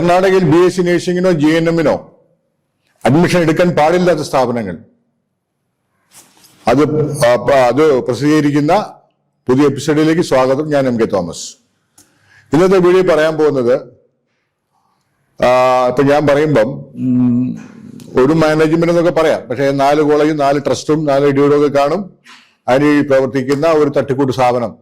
കർണാടകയിൽ B S C നഴ്സിംഗിനോ G N എമ്മിനോ അഡ്മിഷൻ എടുക്കാൻ പാടില്ലാത്ത സ്ഥാപനങ്ങൾ. അത് അത് പ്രസിദ്ധീകരിക്കുന്ന പുതിയ എപ്പിസോഡിലേക്ക് സ്വാഗതം. ഞാൻ എം കെ തോമസ്. ഇന്നത്തെ വീഡിയോ പറയാൻ പോകുന്നത് ഇപ്പൊ ഞാൻ പറയുമ്പം ഒരു മാനേജ്മെന്റ് എന്നൊക്കെ പറയാം. പക്ഷേ നാല് കോളേജും നാല് ട്രസ്റ്റും നാല് ഇടിയോടും ഒക്കെ കാണും. അതിന് പ്രവർത്തിക്കുന്ന ഒരു തട്ടിക്കൂട്ട് സ്ഥാപനം.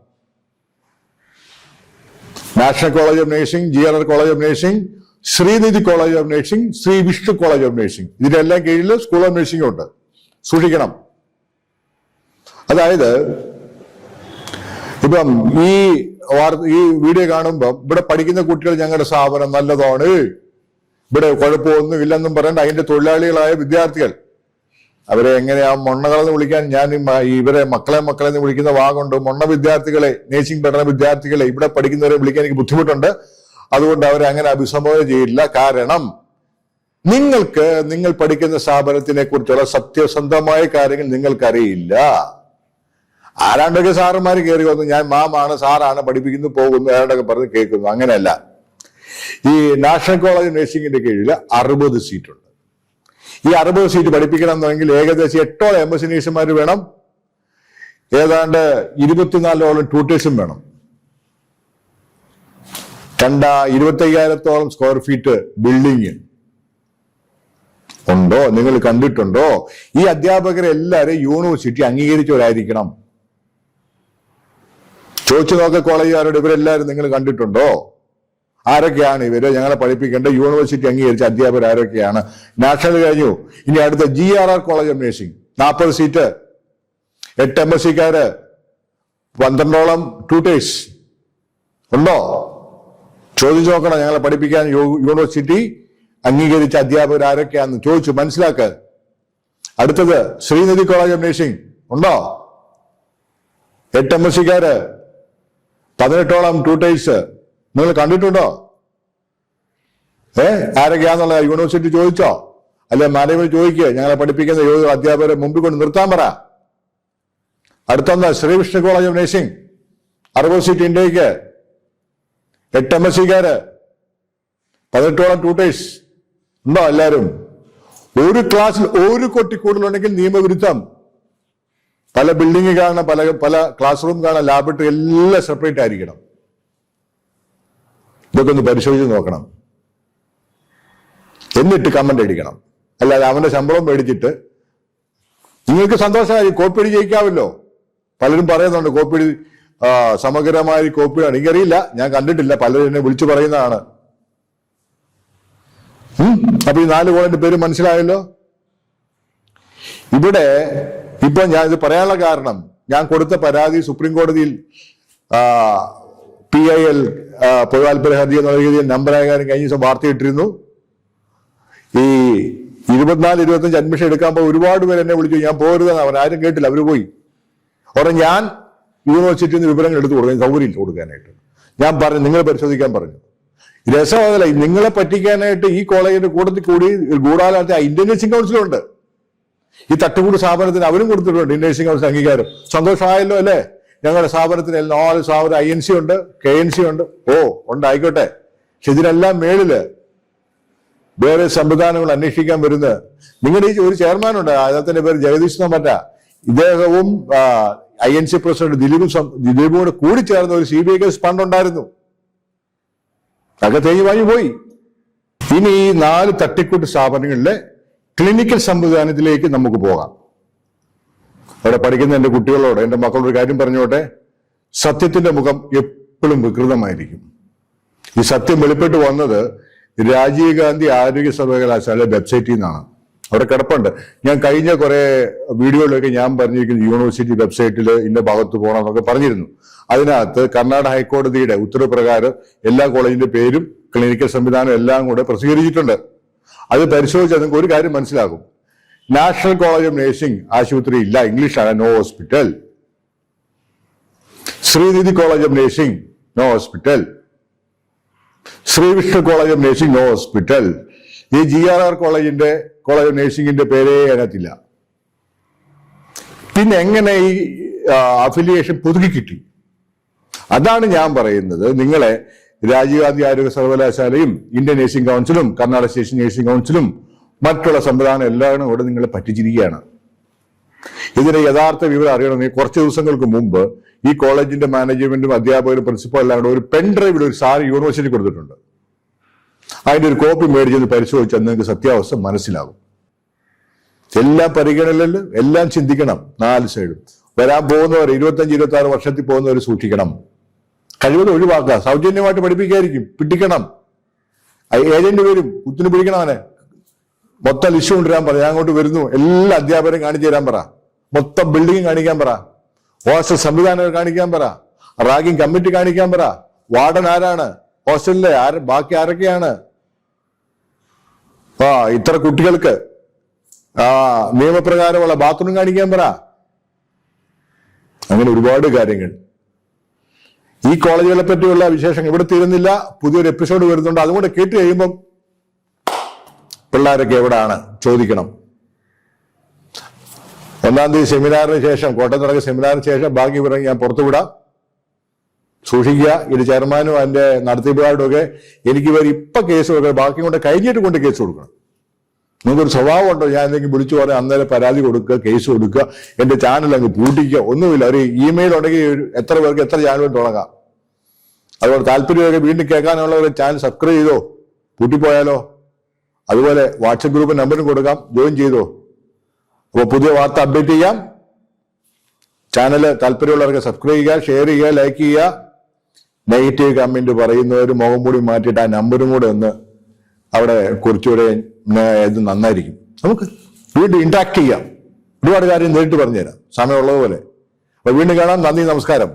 National college of nursing G R R college of nursing Srinidhi college of nursing Sri Vishnu college of nursing. ഇതിന്റെ എല്ലാം കീഴിൽ സ്കൂൾ ഓഫ് നഴ്സിംഗ് ഉണ്ട്. സൂക്ഷിക്കണം. അതായത് ഇപ്പം ഈ ഈ വീഡിയോ കാണുമ്പോൾ ഇവിടെ പഠിക്കുന്ന കുട്ടികൾ ഞങ്ങളുടെ സ്ഥാപനം നല്ലതാണ്. ഇവിടെ കുഴപ്പമൊന്നും ഇല്ലെന്നും പറയേണ്ട അതിന്റെ തൊഴിലാളികളായ വിദ്യാർത്ഥികൾ. അവരെ എങ്ങനെയാ മൊണ്ണകളെന്ന് വിളിക്കാൻ ഞാൻ ഇവരെ മക്കളെ മക്കളെ എന്ന് വിളിക്കുന്ന വാഗുണ്ട്. മൊണ്ണ വിദ്യാർത്ഥികളെ നേഴ്സിംഗ് പഠന വിദ്യാർത്ഥികളെ ഇവിടെ പഠിക്കുന്നവരെ വിളിക്കാൻ എനിക്ക് ബുദ്ധിമുട്ടുണ്ട്. അതുകൊണ്ട് അവരെ അങ്ങനെ അഭിസംബോധന ചെയ്യില്ല. കാരണം നിങ്ങൾക്ക് നിങ്ങൾ പഠിക്കുന്ന സ്ഥാപനത്തിനെ കുറിച്ചുള്ള സത്യസന്ധമായ കാര്യങ്ങൾ നിങ്ങൾക്കറിയില്ല. ആരാണ്ടൊക്കെ സാറന്മാർ കയറി വന്നു ഞാൻ മാമാണ് സാറാണ് പഠിപ്പിക്കുന്നു പോകുന്നു ആരാണ്ടൊക്കെ പറഞ്ഞ് കേൾക്കുന്നു. അങ്ങനെയല്ല. ഈ നാഷണൽ കോളേജ് നഴ്സിംഗിന്റെ കീഴിൽ അറുപത് സീറ്റുണ്ട്. ഈ അറുപത് സീറ്റ് പഠിപ്പിക്കണം എന്നുണ്ടെങ്കിൽ ഏകദേശം എട്ടോളം എം എസ് നഴ്സുമാർ വേണം. ഏതാണ്ട് ഇരുപത്തിനാലോളം ട്യൂട്ടേഴ്സും വേണം. രണ്ട ഇരുപത്തി അയ്യായിരത്തോളം സ്ക്വയർ ഫീറ്റ് ബിൽഡിങ് ഉണ്ടോ? നിങ്ങൾ കണ്ടിട്ടുണ്ടോ? ഈ അധ്യാപകരെ എല്ലാവരും യൂണിവേഴ്സിറ്റി അംഗീകരിച്ചവരായിരിക്കണം. ചോദിച്ചു നോക്ക കോളേജുകാരോട് ഇവരെല്ലാവരും നിങ്ങൾ കണ്ടിട്ടുണ്ടോ? ആരൊക്കെയാണ് ഇവർ? ഞങ്ങളെ പഠിപ്പിക്കേണ്ട യൂണിവേഴ്സിറ്റി അംഗീകരിച്ച അധ്യാപകർ ആരൊക്കെയാണ്? നാഷണൽ കഴിഞ്ഞു. ഇനി അടുത്ത G R R college of nursing നാൽപ്പത് സീറ്റ് എട്ട് എം എസ് സിക്കാര് പന്ത്രണ്ടോളം ട്യൂട്ടേഴ്സ് ഉണ്ടോ? ചോദിച്ചു നോക്കണം ഞങ്ങളെ പഠിപ്പിക്കാൻ യൂണിവേഴ്സിറ്റി അംഗീകരിച്ച അധ്യാപകർ ആരൊക്കെയാണെന്ന് ചോദിച്ചു മനസ്സിലാക്കുക അടുത്തത് ശ്രീനിധി കോളേജ് ഓഫ് നഴ്സിംഗ് ഉണ്ടോ? എട്ട് എം എസ് സിക്കാര് പതിനെട്ടോളം ട്യൂട്ടേഴ്സ് നിങ്ങൾ കണ്ടിട്ടുണ്ടോ? ഏ ആരൊക്കെയാന്നുള്ള യൂണിവേഴ്സിറ്റി ചോദിച്ചോ? അല്ലെ മാനേജ്മെന്റ് ചോദിക്കുക ഞങ്ങളെ പഠിപ്പിക്കുന്ന യോഗ അധ്യാപകരെ മുമ്പിൽ കൊണ്ട് നിർത്താൻ പറ. അടുത്തൊന്ന് ശ്രീകൃഷ്ണ കോളേജ് ഓഫ് നഴ്സിംഗ് അറുപത് സീറ്റ് ഇന്ത്യയ്ക്ക്. എട്ട് എം എസ് സിക്കാര് പതിനെട്ടോളം ട്യൂട്ടേഴ്സ് ഉണ്ടോ എല്ലാവരും? ഒരു ക്ലാസ്സിൽ ഒരു കൊട്ടി കൂടുതലുണ്ടെങ്കിൽ നിയമവിരുദ്ധം. പല ബിൽഡിംഗ് കാണണം പല പല ക്ലാസ് റൂം കാണാൻ ലാബിട്ട് എല്ലാം സെപ്പറേറ്റ് ആയിരിക്കണം. ഇതൊക്കെ ഒന്ന് പരിശോധിച്ച് നോക്കണം. എന്നിട്ട് കമന്റ് അടിക്കണം. അല്ലാതെ അവന്റെ ശമ്പളം മേടിച്ചിട്ട് നിങ്ങൾക്ക് സന്തോഷമായി കോപ്പിയടി ജയിക്കാമല്ലോ. പലരും പറയുന്നുണ്ട് കോപ്പിയടി സമഗ്രമായ കോപ്പിയാണ് എനിക്കറിയില്ല. ഞാൻ കണ്ടിട്ടില്ല. പലരും എന്നെ വിളിച്ചു പറയുന്നതാണ്. അപ്പൊ ഈ നാല് കോളിന്റെ പേര് മനസ്സിലായല്ലോ? ഇവിടെ ഇപ്പൊ ഞാൻ ഇത് പറയാനുള്ള കാരണം ഞാൻ കൊടുത്ത പരാതി സുപ്രീം കോടതിയിൽ പി ഐ എൽ പൊതുതാൽപര്യ ഹർജി എന്ന രീതിയിൽ നമ്പറാകാരം കഴിഞ്ഞ ദിവസം വാർത്ത ഇട്ടിരുന്നു. ഈ ഇരുപത്തിനാല് ഇരുപത്തഞ്ച് അഡ്മിഷൻ എടുക്കാൻ പോകുമ്പോൾ ഒരുപാട് പേര് എന്നെ വിളിച്ചു. ഞാൻ പോരുതെന്ന് അവർ ആരും കേട്ടില്ല. അവർ പോയി. ഓരോ ഞാൻ യൂണിവേഴ്സിറ്റിയിൽ വിവരങ്ങൾ എടുത്തു കൊടുക്കാൻ സൗകര്യം കൊടുക്കാനായിട്ട്. ഞാൻ പറഞ്ഞു നിങ്ങൾ പരിശോധിക്കാൻ പറഞ്ഞു. രസം നിങ്ങളെ പറ്റിക്കാനായിട്ട് ഈ കോളേജിന്റെ കൂട്ടത്തിൽ കൂടി ഗൂഢാലോചന ഇന്ത്യൻ നഴ്സിംഗ് കൗൺസിലുണ്ട്. ഈ തട്ടുകൂട് സ്ഥാപനത്തിന് അവരും കൊടുത്തിട്ടുണ്ട് ഇന്ത്യൻ നഴ്സിംഗ് കൗൺസിൽ അംഗീകാരം. സന്തോഷമായല്ലോ അല്ലേ? ഞങ്ങളുടെ സ്ഥാപനത്തിന് നാല് സ്ഥാപനം ഐ എൻ സി ഉണ്ട് കെ എൻ സി ഉണ്ട്. ഓ ഉണ്ട് ആയിക്കോട്ടെ പക്ഷെ ഇതിനെല്ലാം മേളിൽ വേറെ സംവിധാനങ്ങൾ അന്വേഷിക്കാൻ വരുന്ന നിങ്ങളുടെ ഈ ഒരു ചെയർമാനുണ്ട് അദ്ദേഹത്തിന്റെ പേര് ജഗദീഷ് മറ്റ. ഇദ്ദേഹവും ഐ എൻ സി പ്രസിഡന്റ് ദിലീപും ദിലീപും കൂടെ ചേർന്ന ഒരു സി ബി ഐ കേസ് പണ്ടുണ്ടായിരുന്നു അതൊക്കെ തേഞ്ഞു വാങ്ങി പോയി. ഇനി ഈ നാല് തട്ടിക്കൂട്ട് സ്ഥാപനങ്ങളിലെ ക്ലിനിക്കൽ സംവിധാനത്തിലേക്ക് നമുക്ക് പോകാം. അവിടെ പഠിക്കുന്ന എന്റെ കുട്ടികളോട് എന്റെ മക്കളോട് കാര്യം പറഞ്ഞോട്ടെ? സത്യത്തിന്റെ മുഖം എപ്പോഴും വികൃതമായിരിക്കും. ഈ സത്യം വെളിപ്പെട്ട് വന്നത് രാജീവ് ഗാന്ധി ആരോഗ്യ സർവകലാശാല വെബ്സൈറ്റിൽ നിന്നാണ്. അവിടെ കിടപ്പുണ്ട്. ഞാൻ കഴിഞ്ഞ കുറെ വീഡിയോയിലൊക്കെ ഞാൻ പറഞ്ഞിരിക്കുന്നു യൂണിവേഴ്സിറ്റി വെബ്സൈറ്റിൽ ഇന്ന ഭാഗത്ത് പോകണം എന്നൊക്കെ പറഞ്ഞിരുന്നു. അതിനകത്ത് കർണാടക ഹൈക്കോടതിയുടെ ഉത്തരവ് പ്രകാരം എല്ലാ കോളേജിന്റെ പേരും ക്ലിനിക്കൽ സംവിധാനം എല്ലാം കൂടെ പ്രസിദ്ധീകരിച്ചിട്ടുണ്ട്. അത് പരിശോധിച്ചാൽ നിങ്ങൾക്ക് ഒരു കാര്യം മനസ്സിലാകും. നാഷണൽ കോളേജ് ഓഫ് നഴ്സിംഗ് ആശുപത്രി ഇല്ല ഇംഗ്ലീഷാണ് no hospital. Srinidhi college of nursing no hospital. Srivishnu college of nursing no hospital. ഈ ജി ആർ ആർ കോളേജിന്റെ കോളേജ് ഓഫ് നഴ്സിംഗിന്റെ പേരേ അതിനകത്തില്ല പിന്നെ എങ്ങനെ ഈ അഫിലിയേഷൻ പുതുക്കി കിട്ടി? അതാണ് ഞാൻ പറയുന്നത്. നിങ്ങളെ രാജീവ് ഗാന്ധി ആരോഗ്യ സർവകലാശാലയും ഇന്ത്യൻ നഴ്സിംഗ് കൗൺസിലും കർണാടക സ്റ്റേഷൻ നഴ്സിംഗ് കൗൺസിലും മറ്റുള്ള സംവിധാനം എല്ലാം ഇവിടെ നിങ്ങളെ പറ്റിച്ചിരിക്കുകയാണ്. ഇതിന്റെ യഥാർത്ഥ വിവരം അറിയണമെങ്കിൽ കുറച്ച് ദിവസങ്ങൾക്ക് മുമ്പ് ഈ കോളേജിന്റെ മാനേജ്മെന്റും അധ്യാപകരും പ്രിൻസിപ്പൽ എല്ലാം കൂടെ ഒരു പെൻഡ്രൈവിൽ ഒരു സാർ യൂണിവേഴ്സിറ്റി കൊടുത്തിട്ടുണ്ട്. അതിന്റെ ഒരു കോപ്പി മേടിച്ചത് പരിശോധിച്ചാൽ നിങ്ങൾക്ക് സത്യാവസ്ഥ മനസ്സിലാകും എല്ലാം പരിഗണനയിൽ എല്ലാം ചിന്തിക്കണം നാല് സൈഡും വരാൻ പോകുന്നവർ ഇരുപത്തഞ്ച് ഇരുപത്തി ആറ് വർഷത്തിൽ പോകുന്നവർ സൂക്ഷിക്കണം. കഴിവതും ഒഴിവാക്കുക. സൗജന്യമായിട്ട് പഠിപ്പിക്കായിരിക്കും പിടിക്കണം. ഏജന്റ് വരും. കുത്തിന് പിടിക്കണം അവനെ. മൊത്തം ലിസ്റ്റ് കൊണ്ടുവരാൻ പറ. ഞാൻ അങ്ങോട്ട് വരുന്നു. എല്ലാ അധ്യാപകരും കാണിച്ചു തരാൻ പറ. മൊത്തം ബിൽഡിംഗ് കാണിക്കാൻ പറ. ഹോസ്റ്റൽ സംവിധാനങ്ങൾ കാണിക്കാൻ പറ. റാഗിംഗ് കമ്മിറ്റി കാണിക്കാൻ പറ. വാർഡൻ ആരാണ്? ഹോസ്റ്റലിലെ ആര് ബാക്കി ആരൊക്കെയാണ്? ആ ഇത്ര കുട്ടികൾക്ക്. ആ നിയമപ്രകാരമുള്ള ബാത്റൂം കാണിക്കാൻ പറ. അങ്ങനെ ഒരുപാട് കാര്യങ്ങൾ. ഈ കോളേജുകളെ പറ്റിയുള്ള വിശേഷം ഇവിടെ തീരുന്നില്ല. പുതിയൊരു എപ്പിസോഡ് വരുന്നുണ്ട്. അതും കൂടെ കേട്ട് കഴിയുമ്പം പിള്ളേരൊക്കെ എവിടെയാണ് ചോദിക്കണം. ഒന്നാം തീയതി സെമിനാറിന് ശേഷം കോട്ടയം നടക്കുന്ന സെമിനാറിന് ശേഷം ബാക്കി വിവരം ഞാൻ പുറത്തുവിടാം. സൂക്ഷിക്കുക. ഇത് ചെയർമാനും അതിന്റെ നടത്തിപ്പുകാരുടെ ഒക്കെ എനിക്ക് ഇവർ ഇപ്പൊ കേസ് കൊടുക്കുക ബാക്കി കൊണ്ട് കഴിഞ്ഞിട്ട് കൊണ്ട് കേസ് കൊടുക്കണം. നിങ്ങൾക്കൊരു സ്വഭാവം ഉണ്ടോ ഞാൻ എന്തെങ്കിലും വിളിച്ചു പറയാം അന്നേരം പരാതി കൊടുക്കുക കേസ് കൊടുക്കുക എന്റെ ചാനൽ അങ്ങ് പൂട്ടിക്കുക ഒന്നുമില്ല. ഒരു ഇമെയിൽ ഉണ്ടെങ്കിൽ എത്ര പേർക്ക് എത്ര ചാനലും തുടങ്ങാം. അതുപോലെ താല്പര്യമൊക്കെ വീണ്ടും കേൾക്കാനുള്ള ഒരു ചാനൽ സബ്സ്ക്രൈബ് ചെയ്തോ? പൂട്ടിപ്പോയാലോ? അതുപോലെ വാട്സപ്പ് ഗ്രൂപ്പ് നമ്പറും കൊടുക്കാം ജോയിൻ ചെയ്തോ? അപ്പോൾ പുതിയ വാർത്ത അപ്ഡേറ്റ് ചെയ്യാം. ചാനൽ താല്പര്യമുള്ളവർക്ക് സബ്സ്ക്രൈബ് ചെയ്യുക ഷെയർ ചെയ്യുക ലൈക്ക് ചെയ്യുക. നെഗറ്റീവ് കമന്റ് പറയുന്നവർ മുഖം കൂടി മാറ്റിയിട്ട് ആ നമ്പറും കൂടെ ഒന്ന് അവിടെ കുറച്ചുകൂടെ ഇത് നന്നായിരിക്കും. നമുക്ക് വീണ്ടും ഇന്റാക്ട് ചെയ്യാം. ഒരുപാട് കാര്യം നേരിട്ട് പറഞ്ഞുതരാം. സമയമുള്ളതുപോലെ അപ്പൊ വീണ്ടും കാണാം. നന്ദി നമസ്കാരം.